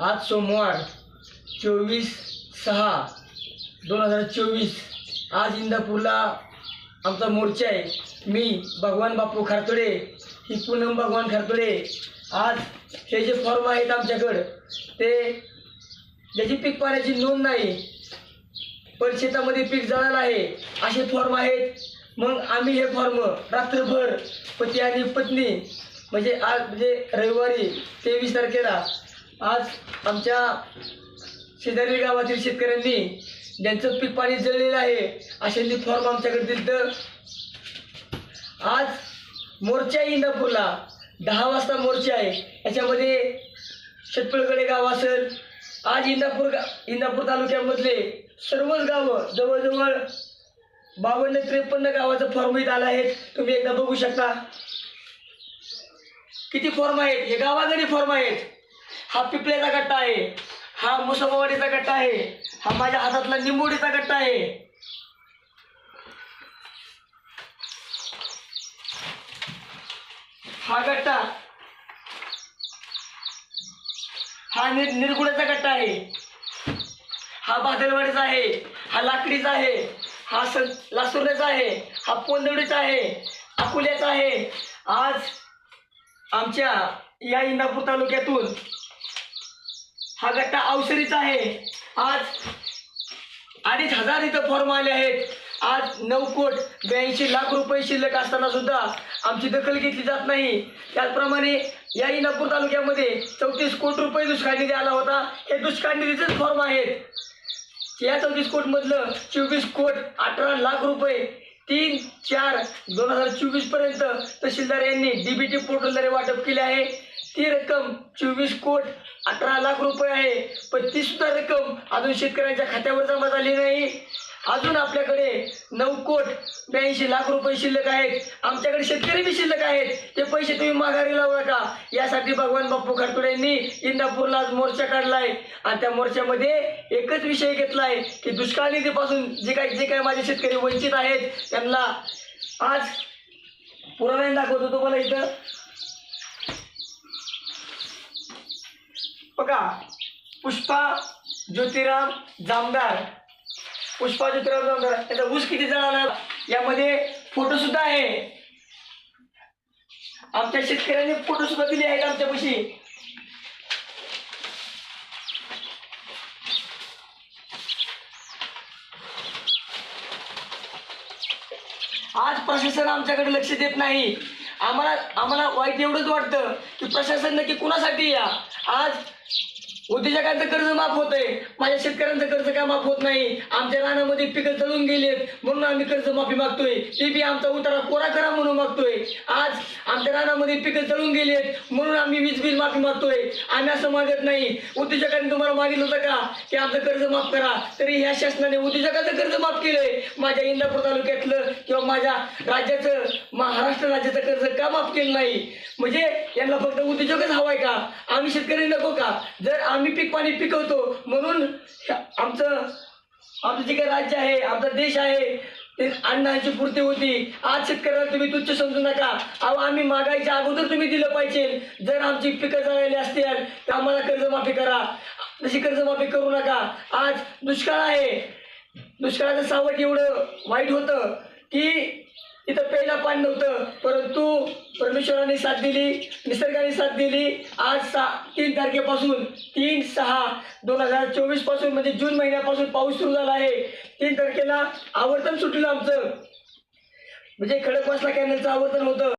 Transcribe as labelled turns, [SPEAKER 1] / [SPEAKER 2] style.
[SPEAKER 1] आज सोमवार चोवीस सहा दोन हजार चोवीस. आज इंदापूरला आमचा मोर्चा आहे. मी भगवान बापू खारतोडे ही पूनम भगवान खारतोडे. आज हे जे फॉर्म आहेत आमच्याकडं ते ज्याची पीक पाण्याची नोंद नाही पण शेतामध्ये पीक जळालं आहे असे फॉर्म आहेत. मग आम्ही हे फॉर्म रात्रभर पती आणि पत्नी म्हणजे आज म्हणजे रविवारी तेवीस तारखेला आज आमच्या शेजारी गावातील शेतकऱ्यांनी ज्यांचं पीक पाणी जळलेलं आहे अशांनी फॉर्म आमच्याकडे दिलं तर आज मोर्चा इंदापूरला दहा वाजता मोर्चा आहे. याच्यामध्ये शेतपळकडे गाव असेल आज इंदापूर गा इंदापूर तालुक्यामधले सर्वच गावं जवळजवळ बावन्न त्रेपन्न गावाचं फॉर्म इथं आलं आहे तुम्ही एकदा बघू शकता. किती फॉर्म आहेत? हे गावाघरी फॉर्म आहेत. हा पिपळ्याचा गट्टा आहे. हा मुसंबावाडीचा गट्टा आहे. हा माझ्या हातातला निंबोडीचा गट्टा आहे. हा गट्टा हा निर निरगुड्याचा गट्टा आहे. हा बादलवाडीचा आहे. हा लाकडीचा आहे. हा स लासुर्याचा आहे. हा पोंदवडीचा आहे. अकोल्याचा आहे. आज आमच्या या इंदापूर तालुक्यातून हा गट्टा अवसरीचा आहे. आज अडीच हजार इथं फॉर्म आले आहेत. आज नऊ कोट ब्याऐंशी लाख रुपये शिल्लक असताना सुद्धा आमची दखल घेतली जात नाही. त्याचप्रमाणे या नागपूर तालुक्यामध्ये चौतीस कोटी रुपये दुष्काळ निधी आला होता. हे दुष्काळ निधीचेच फॉर्म आहेत. या चौतीस कोटमधलं चोवीस कोट अठरा लाख रुपये तीन चार दोन हजार चोवीसपर्यंत तहसीलदार यांनी डी बी टी पोर्टलद्वारे वाटप केले आहे. ती रक्कम चोवीस कोट अठरा लाख रुपये आहे. पण ती सुद्धा रक्कम अजून शेतकऱ्यांच्या खात्यावर जमा झाली नाही. अजून आपल्याकडे नऊ कोट ब्याऐंशी लाख रुपये शिल्लक आहेत. आमच्याकडे शेतकरी बी शिल्लक आहेत. ते पैसे तुम्ही माघारी लावू नका. यासाठी भगवान बाप्पू खारतोडे यांनी इंदापूरला आज मोर्चा काढलाय. आणि त्या मोर्चामध्ये एकच विषय घेतलाय की दुष्काळ निधीपासून जे काही जे काही माझे शेतकरी वंचित आहेत त्यांना आज पुराव्याने दाखवतो तुम्हाला इथं. बघा पुष्पा ज्योतिराम जामदार. पुष्पा ज्योतिराम जामदार. त्याचा ऊस किती जळाला यामध्ये फोटो सुद्धा आहे. आमच्या शेतकऱ्यांनी फोटो सुद्धा दिले आहेत आमच्यापाशी. आज प्रशासन आमच्याकडे लक्ष देत नाही. आम्हाला आम्हाला वाईट एवढंच वाटतं की प्रशासन नक्की कुणासाठी या? आज उद्योजकांचं कर्ज माफ होतंय. माझ्या शेतकऱ्यांचं कर्ज काय माफ होत नाही? आमच्या रानामध्ये पिकं जळून गेलेत. म्हणून आम्ही कर्ज माफी मागतोय. ते बी आमचा उतारा कोरा करा म्हणून मागतोय. आज आमच्या रानामध्ये पिकं जळून गेलेत. म्हणून आम्ही वीज बिल माफी मागतोय. आम्ही असं मागत नाही. उद्योजकांनी तुम्हाला मागितलं होतं का? की आमचं कर्ज माफ करा. तरी ह्या शासनाने उद्योजकाचं कर्ज माफ केलंय. माझ्या इंदापूर तालुक्यातलं किंवा माझ्या राज्याचं महाराष्ट्र राज्याचं कर्ज का माफ केलं नाही? म्हणजे यांना फक्त उद्योजकच हवाय का? आम्ही शेतकरी नको का? जर आम्ही पीक पाणी पिकवतो. म्हणून ह्या- आमचं आमचं जे काही राज्य आहे आमचा देश आहे ते अन्नाची पूर्ती होती. आज शेतकऱ्याला तुम्ही तुच्छ समजू नका. अहो आम्ही मागायच्या अगोदर तुम्ही दिलं पाहिजे. जर आमची पिकं जळाली असतील तर आम्हाला कर्जमाफी करा. तशी कर्जमाफी करू नका. आज दुष्काळ आहे. दुष्काळाचं सावट एवढं वाईट होतं की इथं प्यायला पाणी नव्हतं. परंतु परमेश्वराने साथ दिली निसर्गाने साथ दिली. आज सा तीन तारखेपासून तीन सहा दोन हजार चोवीसपासून म्हणजे जून महिन्यापासून पाऊस सुरू झाला आहे. तीन तारखेला आवर्तन सुटलं आमचं. म्हणजे खडकवासला कॅनलचं आवर्तन होतं.